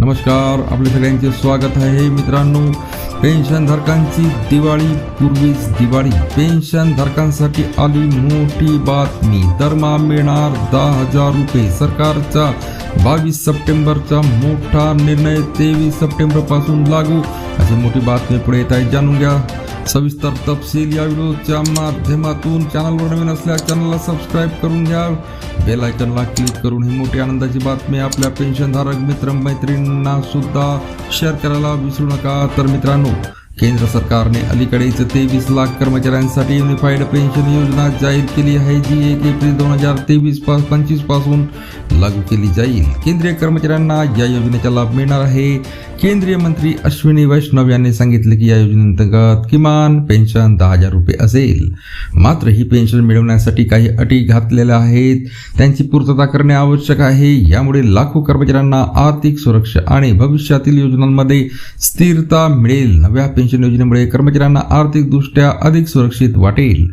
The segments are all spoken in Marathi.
नमस्कार आपल्या सगळ्यांचे स्वागत आहे. मित्रांनो पेन्शनधारकांची दिवाळी पूर्वीच दिवाळी. पेन्शनधारकांसाठी आली मोठी बातमी. दरमहा मिळणार दहा हजार रुपये. सरकारचा बावीस सप्टेंबरचा मोठा निर्णय तेवीस सप्टेंबरपासून लागू. अशी मोठी बातमी पुढे येत आहे. जाणून घ्या. सविस्तर तपशील या व्हिडिओच्या माध्यमातून. चॅनलवर नवीन असल्या चॅनलला सबस्क्राईब करून घ्या. बेल आयकनला क्लिक करून ही मोठी आनंदाची बातमी आपल्या पेन्शनधारक मित्र मैत्रिणींना सुद्धा शेअर करायला विसरू नका. तर मित्रांनो केंद्र सरकारने अलीकडेच तेवीस लाख कर्मचाऱ्यांसाठी युनिफाईड पेन्शन योजना जाहीर केली आहे जी एक एप्रिल दोन हजार तेवीस पास पंचवीसपासून लागू केली जाईल. केंद्रीय कर्मचाऱ्यांना या योजनेचा लाभ मिळणार आहे. केंद्रीय मंत्री अश्विनी वैष्णव यांनी सांगितले की या योजनेअंतर्गत किमान पेन्शन दहा हजार रुपये असेल. मात्र ही पेन्शन मिळवण्यासाठी काही अटी घातलेल्या आहेत. त्यांची पूर्तता करणे आवश्यक आहे. यामुळे लाखो कर्मचाऱ्यांना आर्थिक सुरक्षा आणि भविष्यातील योजनांमध्ये स्थिरता मिळेल. नव्या पेन्शन योजनेमुळे कर्मचाऱ्यांना आर्थिकदृष्ट्या अधिक सुरक्षित वाटेल.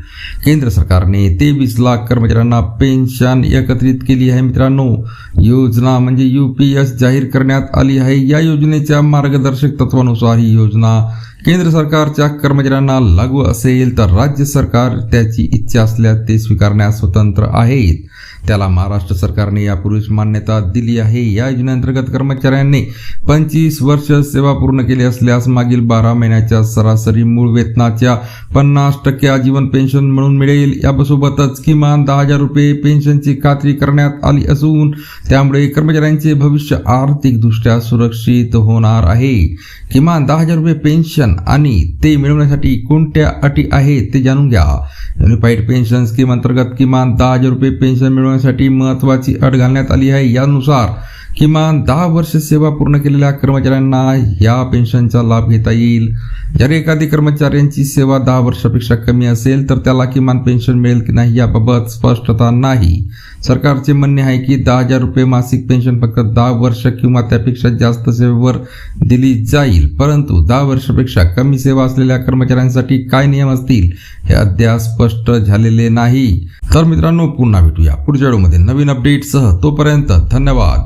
केंद्र सरकारने तेवीस लाख कर्मचाऱ्यांना पेन्शन एकत्रित केली आहे मित्रांनो. योजना म्हणजे यू पी एस जाहीर करण्यात आली आहे. या योजनेच्या मार्गदर्शक तत्वानुसार ही योजना केंद्र सरकारच्या कर्मचाऱ्यांना लागू असेल तर राज्य सरकार त्याची इच्छा असल्यास ते स्वीकारण्यास स्वतंत्र आहेत. त्याला महाराष्ट्र सरकारने यापूर्वीच मान्यता दिली आहे. या योजनेअंतर्गत कर्मचाऱ्यांनी पंचवीस वर्ष सेवा पूर्ण केली असल्यास मागील बारा महिन्याच्या सरासरी मूळ वेतनाच्या पन्नास टक्के आजीवन पेन्शन म्हणून मिळेल. यासोबतच किमान दहा हजार रुपये पेन्शनची खात्री करण्यात आली असून त्यामुळे कर्मचाऱ्यांचे भविष्य आर्थिकदृष्ट्या सुरक्षित होणार आहे. किमान दहा हजार रुपये पेन्शन आणि ते मिळवण्यासाठी कोणत्या अटी आहेत ते जाणून घ्या. युनिफाईड पेन्शन स्कीम अंतर्गत किमान दहा हजार रुपये पेन्शन मिळवण्यासाठी महत्वाची अट घालण्यात आली आहे. यानुसार किमान दहा वर्ष सेवा पूर्ण केलेल्या कर्मचाऱ्यांना ह्या पेन्शनचा लाभ घेता येईल. जर एखादी कर्मचाऱ्यांची सेवा दहा वर्षापेक्षा कमी असेल तर त्याला किमान पेन्शन मिळेल की नाही याबाबत स्पष्टता नाही. सरकारचे म्हणणे आहे की दहा हजार रुपये मासिक पेन्शन फक्त दहा वर्ष किंवा त्यापेक्षा जास्त सेवेवर दिली जाईल. परंतु दहा वर्षापेक्षा कमी सेवा असलेल्या कर्मचाऱ्यांसाठी काय नियम असतील हे अद्याप स्पष्ट झालेले नाही. तर मित्रांनो पुन्हा भेटूया पुढच्या व्हिडिओमध्ये. नवीन अपडेटसह तोपर्यंत धन्यवाद.